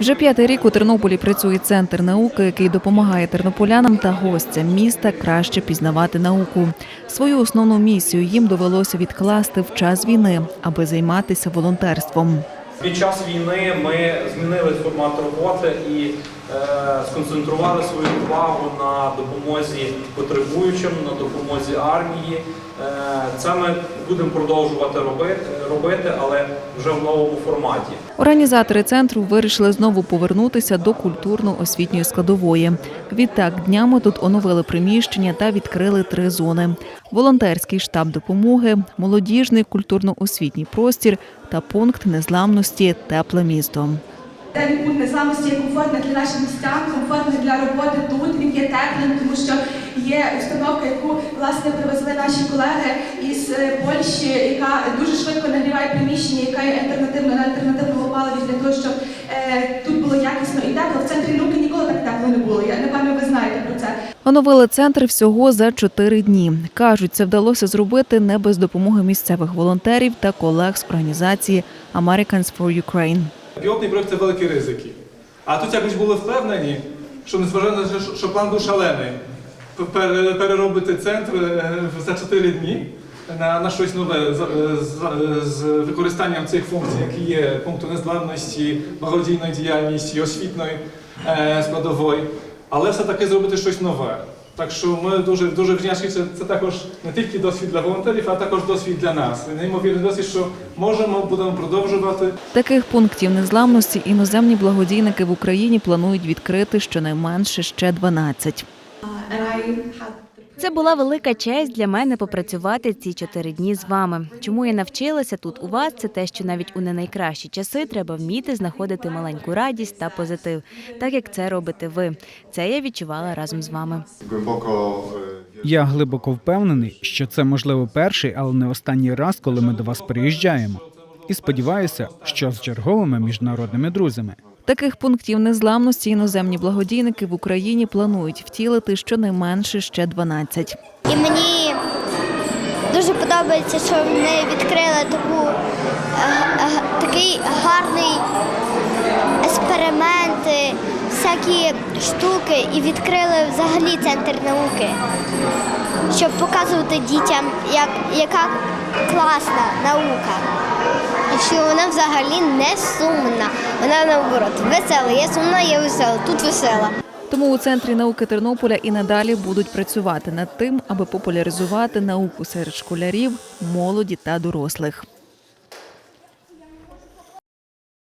Вже п'ятий рік у Тернополі працює центр науки, який допомагає тернополянам та гостям міста краще пізнавати науку. Свою основну місію їм довелося відкласти в час війни, аби займатися волонтерством. Під час війни ми змінили формат роботи і е, сконцентрували свою увагу на допомозі потребуючим, на допомозі армії. Е, це ми будемо продовжувати робити, робити, але вже в новому форматі. Організатори центру вирішили знову повернутися до культурно-освітньої складової. Відтак днями тут оновили приміщення та відкрили три зони: волонтерський штаб допомоги, молодіжний культурно-освітній простір та пункт незламності Тепле місто. День пункт незламності є комфортний для наших містян, комфортний для роботи тут. Він є теплим, тому що є установка, яку власне привезли наші колеги із е, Польщі, яка дуже швидко нагріває приміщення, яка є альтернативно на альтернативному паливі для того, щоб е, тут було якісно і тепло. В центрі науки ніколи так тепло не було. Я напевно ви знаєте про це. Оновили центр всього за чотири дні. кажуть, це вдалося зробити не без допомоги місцевих волонтерів та колег з організації Americans for Ukraine. Пілотний проєкт це великі ризики. А тут якось були впевнені, що незважаючи на те, що- план був шалений, пере- переробити центр е, за 4 дні на, на щось нове з, з, з використанням цих функцій, які є пункту незламності, благодійної діяльності, освітної е, складової, але все-таки зробити щось нове. Так що ми дуже дуже вдячні. Це, це також не тільки досвід для волонтерів, а також досвід для нас. Неймовірний досвід, що можемо, будемо продовжувати. Таких пунктів незламності іноземні благодійники в Україні планують відкрити щонайменше ще 12. Це була велика честь для мене попрацювати ці чотири дні з вами. Чому я навчилася тут у вас? Це те, що навіть у не найкращі часи треба вміти знаходити маленьку радість та позитив, так як це робите ви. Це я відчувала разом з вами. Głęboko e, Я глибоко впевнений, що це можливо перший, але не останній раз, коли ми до вас приїжджаємо. І сподіваюся, що з черговими міжнародними друзями. Таких пунктів незламності іноземні благодійники в Україні планують втілити щонайменше ще 12. І мені дуже подобається, що вони відкрили таку, е, е, такий гарний експерименти, всякі штуки і відкрили взагалі центр науки, щоб показувати дітям, як, яка класна наука. Що вона взагалі не сумна. Вона наоборот весела. Є сумна, є весела. Тут весела. Тому у центрі науки Тернополя і надалі будуть працювати над тим, аби популяризувати науку серед школярів, молоді та дорослих.